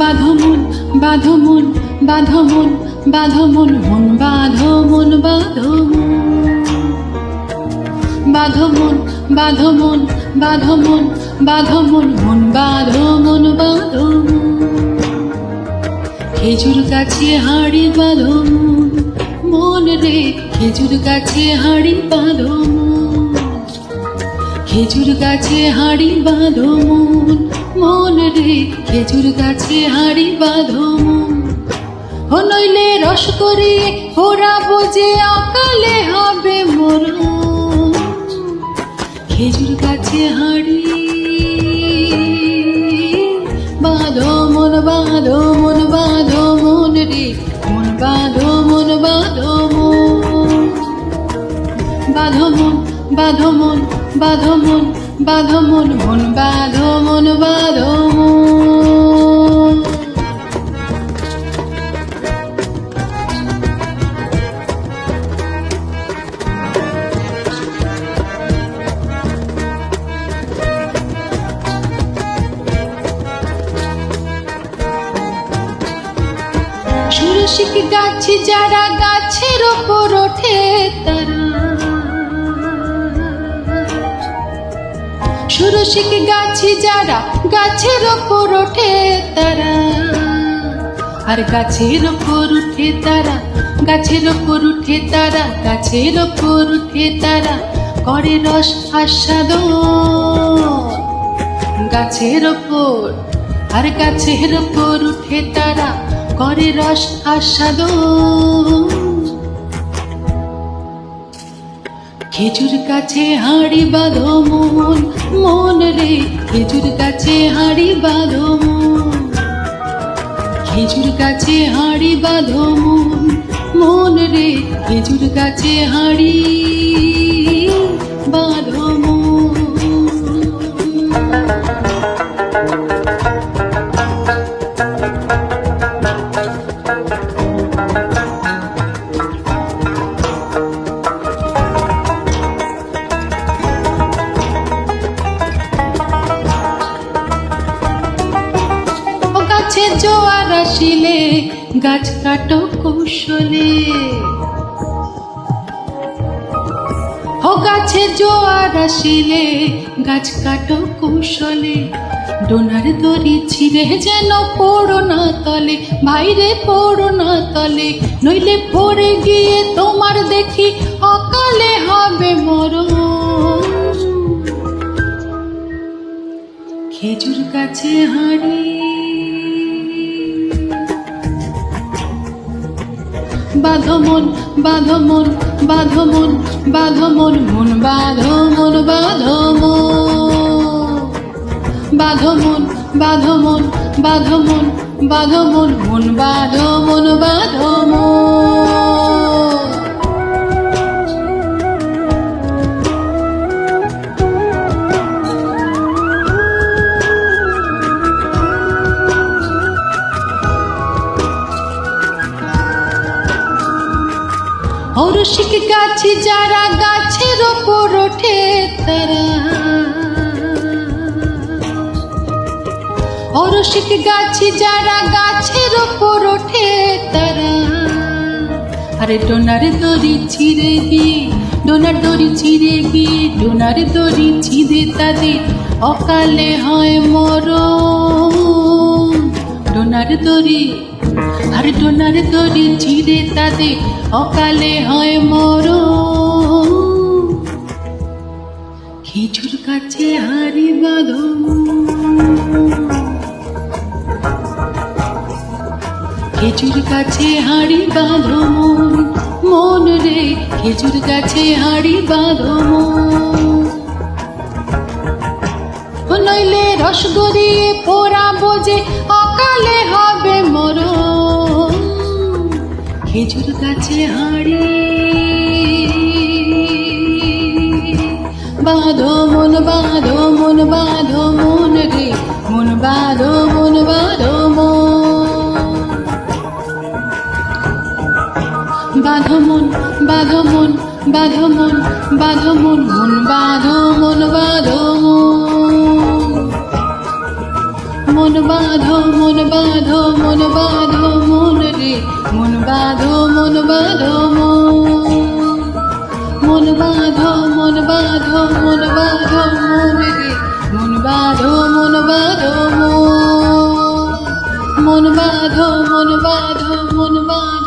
বাঁধো মন বাঁধো মন বাঁধো মন মন বাঁধো মন বাঁধো মন বাঁধো মন বাঁধো মন বাঁধো মন বাঁধো মন মন বাঁধো মন বাঁধো মন খেজুর গাছে হাড়ি বাঁধো মন রে খেজুর গাছে হাড়ি বাঁধো মন খেজুর গাছে হাড়ি বাঁধো মন মন রে খেজুর গাছে হাড়ি বাঁধো মন। ও নইলে রস করিয়ে ওরা বোঝে অকালে হবে মরণ। খেজুর গাছে হাড়ি বাঁধো মন বাঁধো মন বাঁধো মন রে। মন, বাঁধো মন বাঁধো মন। বাঁধো মন বাঁধো মন বাঁধো মন। বাঁধো মন মন বাঁধো মন বাঁধো মন। সুরসিক গাছে যারা গাছের ওপর ওঠে তারা। সুরসিক গাছে যারা গাছের ওপর ওঠে তারা। আর গাছের ওপর উঠে তারা, গাছের ওপর উঠে তারা, গাছের ওপর উঠে তারা করে রস আস্বাদন। গাছের ওপর, আর গাছের ওপর উঠে তারা করে রস আস্বাদন। খেজুর কাছে হাড়ি বাঁধো মন মন রে, খেজুর কাছে হাড়ি বাঁধো মন। খেজুর কাছে হাড়ি বাঁধো মন মন রে, খেজুর কাছে হাড়ি। জোয়ার আসিলে, গাছ কাটো কৌশলে। ও গাছে জোয়ার আসিলে, গাছ কাটো কৌশলে। ডোনার দড়ি ছিঁড়ে যেন পড়ো না তলে, বাইরে পড়ো না তলে। নইলে পড়ে গিয়ে তোমার দেখি অকালে হবে মরণ। খেজুর গাছে হাঁড়ি বাঁধো বাধমন বাধমন বাধমন বাঁধো মন বাধমন বাধমন বাধমন বাধমন বাধমন বাধমন মন বাধমন মন অরসিক গাছে, যারা গাছের ওপর ওঠে তারা। অরসিক গাছে, যারা গাছের ওপর ওঠে তারা। আরে ডোনার দড়ি ছিঁড়ে গিয়ে ডোনার দড়ি ছিঁড়ে গিয়ে ডোনার দড়ি ছিঁড়ে তাদের। অকালে হয় মরণ। ডোনার দড়ি আর ডোনার দড়ি ছিঁড়ে তাদের অকালে হয় মর খেজুর কাছে হারি বাঁধো খেজুর কাছে হাড়ি বাঁধো মন মন রে খেজুর কাছে হাড়ি বাঁধো মন নইলে রস গড়িয়ে পোড়া বোঝে অকালে হবে মর খেজুর গাছে হাড়ি বাঁধো মন বাঁধো মন বাঁধো মন রে মন বাঁধো মন বাঁধো মন বাঁধো মন বাঁধো মন বাঁধো মন বাঁধো মন মন বাঁধো মন বাঁধো মন মন বাঁধো মন বাঁধো মন রে মন বাঁধো মন বাঁধো মন। বাঁধো মন বাঁধো মন বাঁধো, মন রে। মন বাঁধো মন বাঁধো মন বাঁধো মন বাঁধো মন বাঁধো।